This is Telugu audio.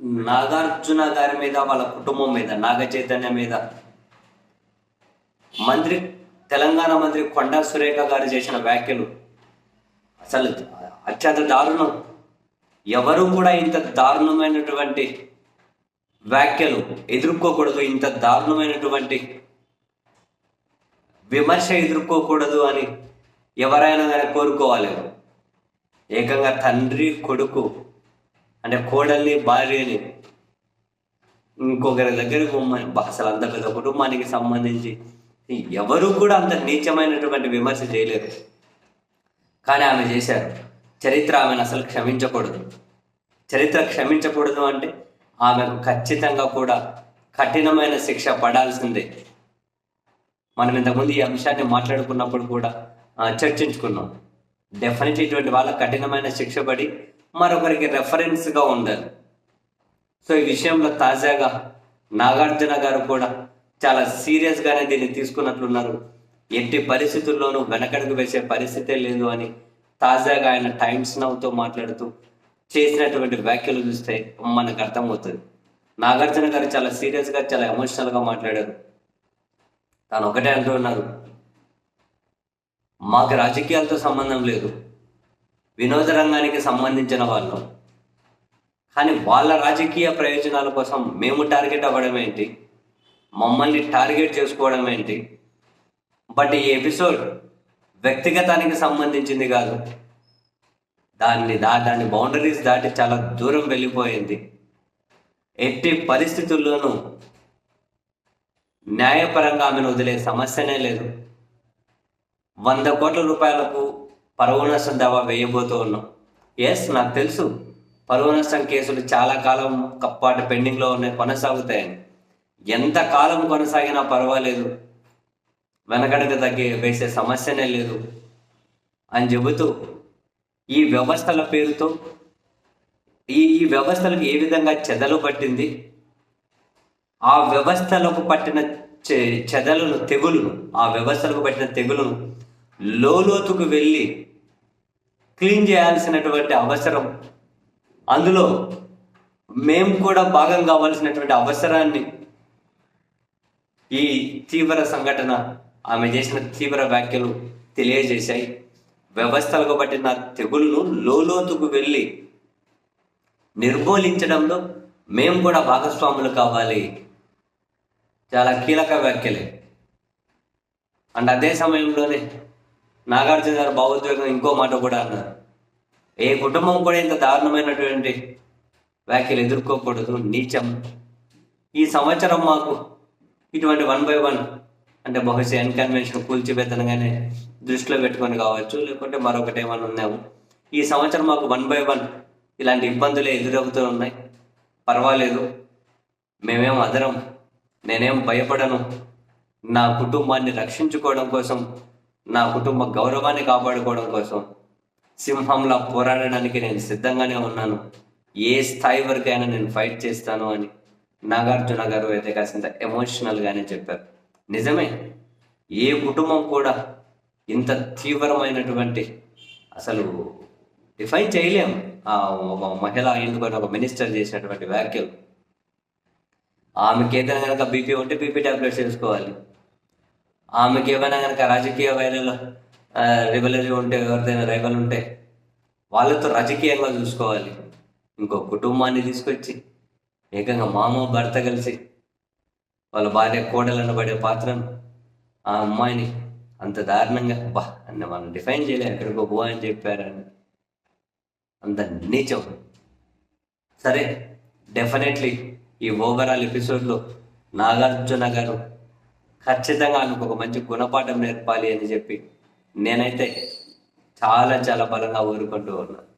నాగార్జున గారి మీద వాళ్ళ కుటుంబం మీద నాగ చైతన్య మీద. మంత్రి తెలంగాణ మంత్రి కొండా సురేఖ గారు చేసిన వ్యాఖ్యలు అసలు అత్యంత దారుణం. ఎవరు కూడా ఇంత దారుణమైనటువంటి వ్యాఖ్యలు ఎదుర్కోకూడదు ఇంత దారుణమైనటువంటి విమర్శ ఎదుర్కోకూడదు అని ఎవరైనా కానీ కోరుకోవాలి. ఏకంగా తండ్రి కొడుకు అంటే కోడల్ని భార్యని ఇంకొకరి దగ్గరికి పోమ్మని అసలు అంత పెద్ద కుటుంబానికి సంబంధించి ఎవరు కూడా అంత నీచమైనటువంటి విమర్శ చేయలేరు. కానీ ఆమె చేశారు. చరిత్ర ఆమెను అసలు క్షమించకూడదు. చరిత్ర క్షమించకూడదు అంటే ఆమెకు ఖచ్చితంగా కూడా కఠినమైన శిక్ష పడాల్సిందే. మనం ఇంతకుముందు ఈ అంశాన్ని మాట్లాడుకున్నప్పుడు కూడా చర్చించుకున్నాం. డెఫినెట్ ఇటువంటి వాళ్ళ కఠినమైన శిక్ష పడి మరొకరికి రెఫరెన్స్గా ఉండాలి. సో ఈ విషయంలో తాజాగా నాగార్జున గారు కూడా చాలా సీరియస్గానే దీన్ని తీసుకున్నట్లున్నారు. ఎట్టి పరిస్థితుల్లోనూ వెనకడుగు వేసే పరిస్థితే లేదు అని తాజాగా ఆయన టైమ్స్ నవ్వుతో మాట్లాడుతూ చేసినటువంటి వ్యాఖ్యలు చూస్తే మనకు అర్థమవుతుంది. నాగార్జున గారు చాలా సీరియస్గా చాలా ఎమోషనల్గా మాట్లాడారు. తాను ఒకటే అంటూ ఉన్నారు. మాకు రాజకీయాలతో సంబంధం లేదు. వినోద రంగానికి సంబంధించిన వాళ్ళు. కానీ వాళ్ళ రాజకీయ ప్రయోజనాల కోసం మేము టార్గెట్ అవ్వడం ఏంటి? మమ్మల్ని టార్గెట్ చేసుకోవడం ఏంటి? బట్ ఈ ఎపిసోడ్ వ్యక్తిగతానికి సంబంధించింది కాదు. దాన్ని దా దాని బౌండరీస్ దాటి చాలా దూరం వెళ్ళిపోయింది. ఎట్టి పరిస్థితుల్లోనూ న్యాయపరంగా ఆమెను వదిలే సమస్యనే లేదు. వంద కోట్ల రూపాయలకు పరువు నష్టం దావా వేయబోతూ ఉన్నాం. ఎస్ నాకు తెలుసు. పరువు నష్టం కేసులు చాలా కాలం కప్పాటు పెండింగ్లో ఉన్నాయి కొనసాగుతాయని. ఎంత కాలం కొనసాగినా పర్వాలేదు. వెనకడకు తగ్గి వేసే సమస్యనే లేదు అని చెబుతూ ఈ వ్యవస్థల పేరుతో ఈ ఈ వ్యవస్థలకు ఏ విధంగా చెదలు పట్టింది? ఆ వ్యవస్థలకు పట్టిన చె- చెదలను తెగులును ఆ వ్యవస్థలకు పట్టిన తెగులును లోతుకు వెళ్ళి క్లీన్ చేయాల్సినటువంటి అవసరం. అందులో మేము కూడా భాగం కావాల్సినటువంటి అవసరాన్ని ఈ తీవ్ర సంఘటన ఆమె చేసిన తీవ్ర వ్యాఖ్యలు తెలియజేశాయి. వ్యవస్థలకు పట్టిన తెగులును లోతుకు వెళ్ళి నిర్మూలించడంలో మేము కూడా భాగస్వాములు కావాలి. చాలా కీలక వ్యాఖ్యలే. అండ్ అదే సమయంలోనే నాగార్జున గారు భావోద్వేగం ఇంకో మాట కూడా అన్నారు. ఏ కుటుంబం కూడా ఇంత దారుణమైనటువంటి వ్యాఖ్యలు ఎదుర్కోకూడదు నీచం. ఈ సంవత్సరం మాకు ఇటువంటి వన్ బై వన్ అంటే బహుశా ఎన్కన్వెన్షన్ కూల్చివేతనగానే దృష్టిలో పెట్టుకొని కావచ్చు లేకుంటే మరొకటి ఏమైనా ఉన్నాము ఈ సంవత్సరం మాకు వన్ బై వన్ ఇలాంటి ఇబ్బందులే ఎదురవుతూ ఉన్నాయి. పర్వాలేదు. మేమేం అదరం. నేనేం భయపడను. నా కుటుంబాన్ని రక్షించుకోవడం కోసం నా కుటుంబ గౌరవాన్ని కాపాడుకోవడం కోసం సింహంలా పోరాడడానికి నేను సిద్ధంగానే ఉన్నాను. ఏ స్థాయి వరకైనా నేను ఫైట్ చేస్తాను అని నాగార్జున గారు అయితే కాసింత ఎమోషనల్గానే చెప్పారు. నిజమే ఏ కుటుంబం కూడా ఇంత తీవ్రమైనటువంటి అసలు డిఫైన్ చేయలేం. ఒక మహిళ ఎందుకని ఒక మినిస్టర్ చేసినటువంటి వ్యాఖ్యలు. ఆమెకి ఏదైనా కనుక బీపీ ఉంటే బీపీ ట్యాబ్లెట్స్ వేసుకోవాలి. ఆమెకి ఏమైనా కనుక రాజకీయ వైరల్ రివలరీ ఉంటే ఎవరిదైనా రైవల్ ఉంటే వాళ్ళతో రాజకీయంగా చూసుకోవాలి. ఇంకో కుటుంబాన్ని తీసుకొచ్చి ఏకంగా మామ భర్త కలిసి వాళ్ళ భార్య కోడలను పడే పాత్రను ఆ అమ్మాయిని అంత దారుణంగా బా అన్న మనం డిఫైన్ చేయలే ఎక్కడికో బో అని చెప్పారని. అంత నీచం. సరే డెఫినెట్లీ ఈ ఓవరాల్ ఎపిసోడ్లో నాగార్జున గారు ఖచ్చితంగా ఆమెకు ఒక మంచి గుణపాఠం నేర్పాలి అని చెప్పి నేనైతే చాలా చాలా బలంగా ఊరుకుంటూ ఉన్నాను